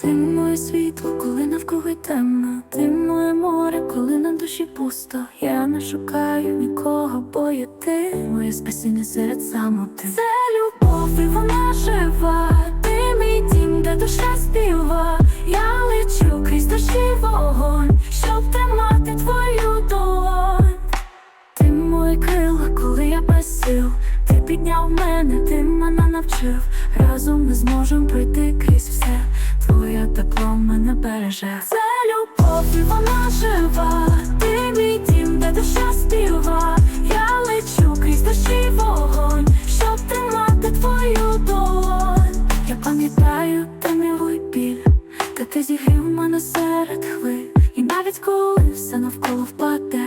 Ти моє світло, коли навкруги темно, ти моє море, коли на душі пусто. Я не шукаю нікого, бо є ти моє спасіння серед самоти. Це любов, і вона жива. Ти мій дім, де душа співа. Я лечу крізь дощі вогонь, щоб тримати твою долонь. Ти мої крила, коли я без сил. Ти підняв мене, ти мене навчив. Разом ми зможемо пройти мене береже. Це любов, і вона жива. Ти мій дім, де душа співа. Я лечу крізь дощі вогонь, щоб тримати твою долонь. Я пам'ятаю темряву й біль, та ти зігрів мене серед хвиль. І навіть коли все навколо впаде,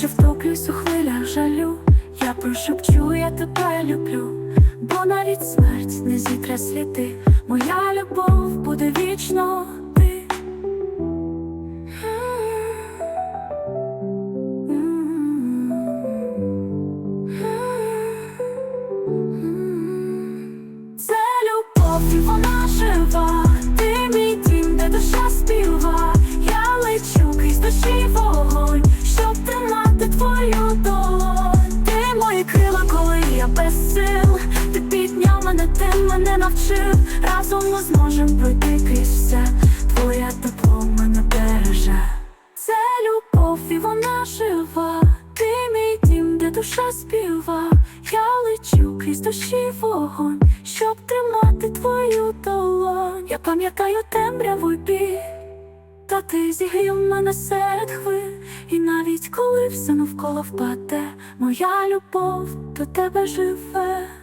Якщо втоплюсь у хвилях жалю, я прошепчу, я тебе люблю. Бо навіть смерть не зітре сліди. Моя любов буде вічно без сил. Ти підняв мене, ти мене навчив. Разом ми зможемо пройти крізь все. Твоє тепло мене береже. Це любов, і вона жива. Ти мій дім, де душа співа. Я лечу крізь дощі вогонь, щоб тримати твою долонь. Я пам'ятаю темряву біль, та ти зігрів мене серед хвиль. І навіть коли все навколо впаде, моя любов до тебе живе.